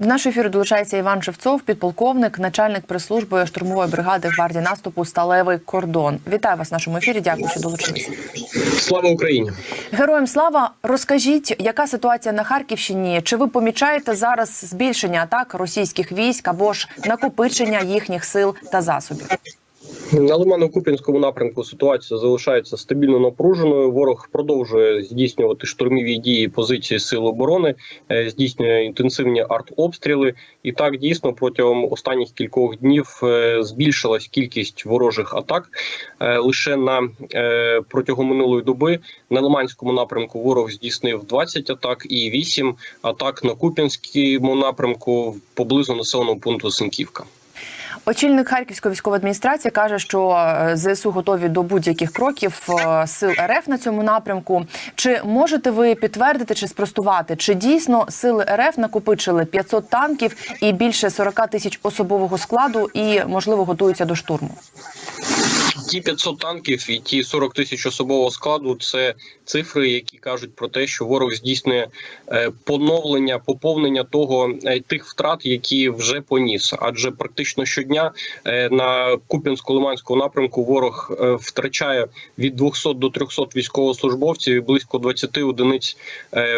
До нашого ефіру долучається Іван Шевцов, підполковник, начальник прес-служби штурмової бригади гвардії наступу Сталевий кордон. Вітаю вас в нашому ефірі. Дякую, що долучилися. Слава Україні! Героям слава. Розкажіть, яка ситуація на Харківщині? Чи ви помічаєте зараз збільшення атак російських військ або ж накопичення їхніх сил та засобів? На Лимано-Куп'янському напрямку ситуація залишається стабільно напруженою. Ворог продовжує здійснювати штурмові дії позиції сил оборони, е, здійснює інтенсивні артобстріли. І так дійсно протягом останніх кількох днів е, збільшилась кількість ворожих атак. Е, Лише на протягом минулої доби на Лиманському напрямку ворог здійснив 20 атак і 8 атак на Куп'янському напрямку поблизу населеного пункту Синківка. Очільник Харківської військової адміністрації каже, що е, ЗСУ готові до будь-яких кроків е, сил РФ на цьому напрямку. Чи можете ви підтвердити чи спростувати, чи дійсно сили РФ накопичили 500 танків і більше 40 тисяч особового складу, і можливо готуються до штурму? Ті 500 танків і ті 40 тисяч особового складу це цифри, які кажуть про те, що ворог здійснює е, поновлення, поповнення того е, тих втрат, які вже поніс. Адже практично щодня е, на Куп'янсько-Лиманському напрямку ворог втрачає від 200 до 300 військовослужбовців і близько 20 одиниць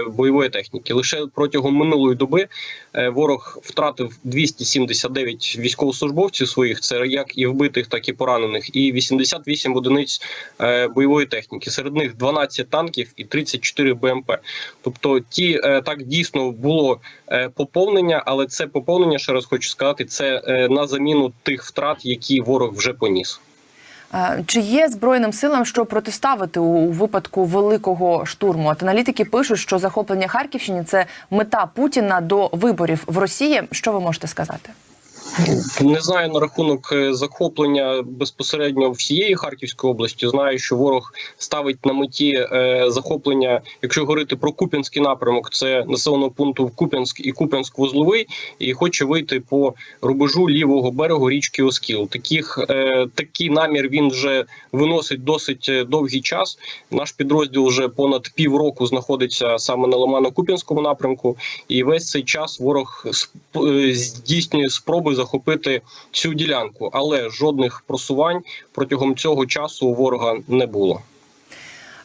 бойової техніки. Лише протягом минулої доби ворог втратив 279 військовослужбовців своїх. Це як і вбитих, так і поранених, і 88 одиниць е, бойової техніки. Серед них 12 танків і 34 БМП. Тобто, ті е, так дійсно було е, поповнення, але це поповнення, ще раз хочу сказати, це на заміну тих втрат, які ворог вже поніс. Чи є збройним силам, що протиставити у випадку великого штурму? От аналітики пишуть, що захоплення Харківщини це мета Путіна до виборів в Росії. Що ви можете сказати? Не знаю на рахунок е, захоплення безпосередньо всієї Харківської області. Знаю, що ворог ставить на меті е, захоплення, якщо говорити про Куп'янський напрямок, це населеного пункту Куп'янськ і Куп'янськ-Вузловий, і хоче вийти по рубежу лівого берегу річки Оскіл. Таких е, такий намір він вже виносить досить довгий час. Наш підрозділ вже понад півроку знаходиться саме на Лимано-Куп'янському напрямку, і весь цей час ворог здійснює спроби захопити цю ділянку, але жодних просувань протягом цього часу у ворога не було.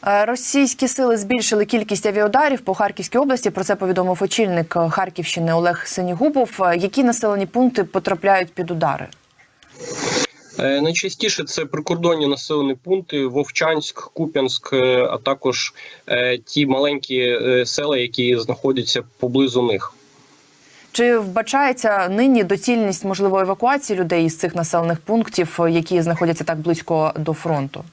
Е, Російські сили збільшили кількість авіаударів по Харківській області. Про це повідомив очільник Харківщини Олег Сенігубов. Е, Які населені пункти потрапляють під удари? Е, Найчастіше це прикордонні населені пункти Вовчанськ, Куп'янськ, а також ті маленькі села, які знаходяться поблизу них. Чи вбачається нині доцільність можливої евакуації людей із цих населених пунктів, е, які знаходяться так близько до фронту?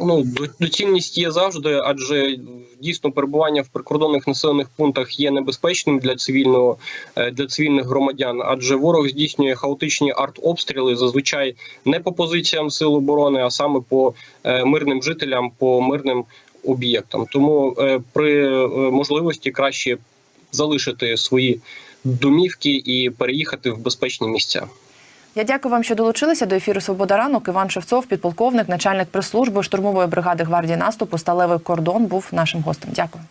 Ну доцільність є завжди, адже дійсно перебування в прикордонних населених пунктах є небезпечним для цивільного е, для цивільних громадян, адже ворог здійснює хаотичні артобстріли зазвичай не по позиціям сил оборони, а саме по е, мирним жителям, по мирним об'єктам. Тому при можливості краще залишити свої домівки і переїхати в безпечні місця. Я дякую вам, що долучилися до ефіру Свобода ранок. Іван Шевцов, підполковник, начальник прес-служби штурмової бригади гвардії наступу Сталевий кордон був нашим гостем. Дякую.